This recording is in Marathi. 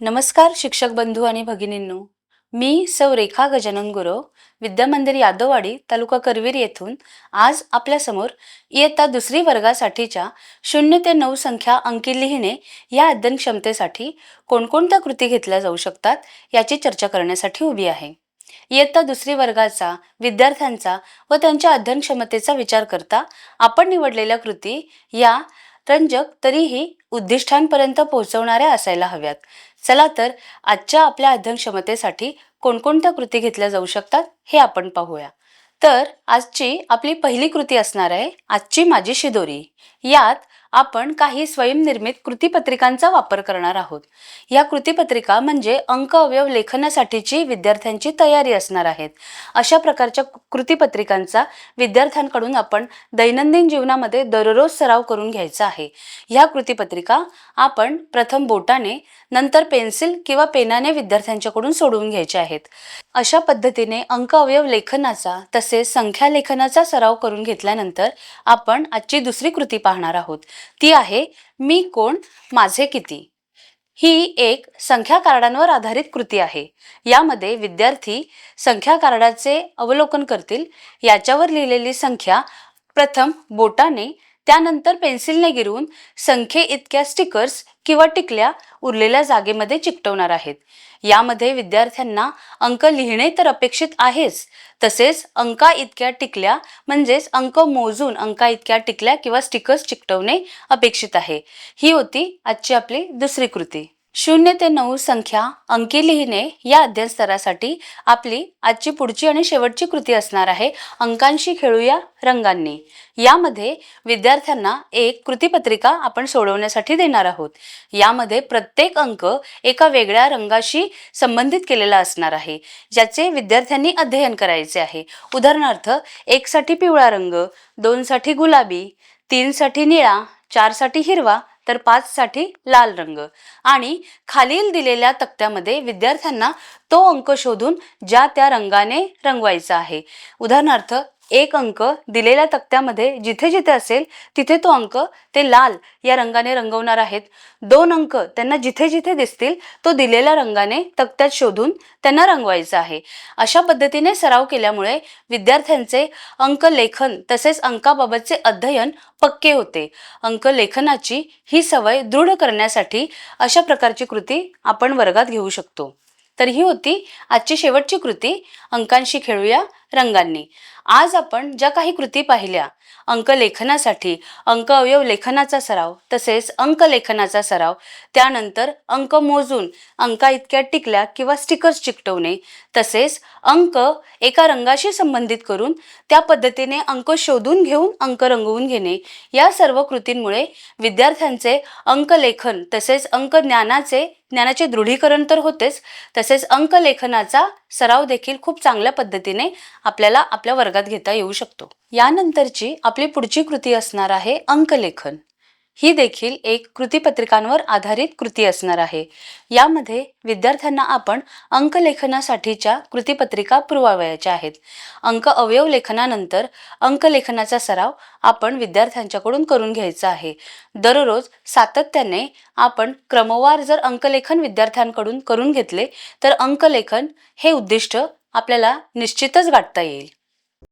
नमस्कार शिक्षक बंधू आणि भगिनींनो. मी सौ रेखा गजानन गुरव विद्यामंदिर यादववाडी तालुका करवीर येथून आज आपल्यासमोर इयत्ता दुसरी वर्गासाठीच्या शून्य ते नऊ संख्या अंकी लिहिणे या अध्ययन क्षमतेसाठी कोणकोणत्या कृती घेतल्या जाऊ शकतात याची चर्चा करण्यासाठी उभी आहे. इयत्ता दुसरी वर्गाचा विद्यार्थ्यांचा व त्यांच्या अध्ययन क्षमतेचा विचार करता आपण निवडलेल्या कृती या रंजक तरीही उद्दिष्टांपर्यंत पोहोचवणाऱ्या असायला हव्यात. चला तर आजच्या आपल्या अध्ययन क्षमतेसाठी कोणकोणत्या कृती घेतल्या जाऊ शकतात हे आपण पाहूया. तर आजची आपली पहिली कृती असणार आहे आजची माझी शिदोरी. यात आपण काही स्वयंनिर्मित कृतीपत्रिकांचा वापर करणार आहोत. या कृतीपत्रिका म्हणजे अंक अवयव लेखनासाठीची विद्यार्थ्यांची तयारी असणार आहेत. अशा प्रकारच्या कृतीपत्रिकांचा विद्यार्थ्यांकडून आपण दैनंदिन जीवनामध्ये दररोज सराव करून घ्यायचा आहे. ह्या कृतीपत्रिका आपण प्रथम बोटाने नंतर पेन्सिल किंवा पेनाने विद्यार्थ्यांच्याकडून सोडवून घ्यायच्या आहेत. अशा पद्धतीने अंक अवयव लेखनाचा तसेच संख्या लेखनाचा सराव करून घेतल्यानंतर आपण आजची दुसरी कृती पाहणार आहोत. ती आहे मी कोण माझे किती? ही एक संख्या कार्डांवर आधारित कृती आहे. यामध्ये विद्यार्थी संख्या कार्डाचे अवलोकन करतील. याच्यावर लिहिलेली संख्या प्रथम बोटाने त्यानंतर पेन्सिलने गिरवून संख्ये इतक्या स्टिकर्स किंवा टिकल्या उरलेल्या जागेमध्ये चिकटवणार आहेत. यामध्ये विद्यार्थ्यांना अंक लिहिणे तर अपेक्षित आहेच. तसेच अंका इतक्या टिकल्या म्हणजेच अंक मोजून अंका इतक्या टिकल्या किंवा स्टिकर्स चिकटवणे अपेक्षित आहे. ही होती आजची आपली दुसरी कृती. शून्य ते नऊ संख्या अंकी लिहिणे या अध्ययन स्तरासाठी आपली आजची पुढची आणि शेवटची कृती असणार आहे. अंकांशी खेळूया रंगांनी. यामध्ये विद्यार्थ्यांना एक कृतीपत्रिका आपण सोडवण्यासाठी देणार आहोत. यामध्ये प्रत्येक अंक एका वेगळ्या रंगाशी संबंधित केलेला असणार आहे. ज्याचे विद्यार्थ्यांनी अध्ययन करायचे आहे. उदाहरणार्थ एकसाठी पिवळा रंग दोनसाठी गुलाबी तीनसाठी निळा चारसाठी हिरवा तर पाचसाठी लाल रंग. आणि खालील दिलेल्या तक्त्यामध्ये विद्यार्थ्यांना तो अंक शोधून ज्या त्या रंगाने रंगवायचा आहे. उदाहरणार्थ एक अंक दिलेल्या तक्त्यामध्ये जिथे जिथे असेल तिथे तो अंक ते लाल या रंगाने रंगवणार आहेत. दोन अंक त्यांना जिथे जिथे दिसतील तो दिलेल्या रंगाने तक्त्यात शोधून त्यांना रंगवायचा आहे. अशा पद्धतीने सराव केल्यामुळे विद्यार्थ्यांचे अंक लेखन तसेच अंकाबाबतचे अध्ययन पक्के होते. अंक लेखनाची ही सवय दृढ करण्यासाठी अशा प्रकारची कृती आपण वर्गात घेऊ शकतो. तर ही होती आजची शेवटची कृती. अंकांशी खेळूया रंगांनी. आज आपण ज्या काही कृती पाहिल्या अंक लेखनासाठी अंक अवयव लेखनाचा सराव तसेच अंक लेखनाचा सराव त्यानंतर अंक मोजून अंका इतक्या टिकल्या किंवा स्टिकर्स चिकटवणे तसेच अंक एका रंगाशी संबंधित करून त्या पद्धतीने अंक शोधून घेऊन अंक रंगवून घेणे या सर्व कृतींमुळे विद्यार्थ्यांचे अंक लेखन तसेच अंक ज्ञानाचे ज्ञानाचे दृढीकरण तर होतेच तसेच अंक लेखनाचा सराव देखील खूप चांगल्या पद्धतीने आपल्याला आपल्या वर्गात घेता येऊ शकतो. यानंतरची आपली पुढची कृती असणार आहे अंकलेखन. ही देखील एक कृतीपत्रिकांवर आधारित कृती असणार आहे. यामध्ये विद्यार्थ्यांना आपण अंकलेखनासाठीच्या कृतीपत्रिका पुरवावयाच्या आहेत. अंक अवयव लेखनानंतर अंकलेखनाचा सराव आपण विद्यार्थ्यांच्याकडून करून घ्यायचा आहे. दररोज सातत्याने आपण क्रमवार जर अंकलेखन विद्यार्थ्यांकडून करून घेतले तर अंकलेखन हे उद्दिष्ट आपल्याला निश्चितच गाठता येईल.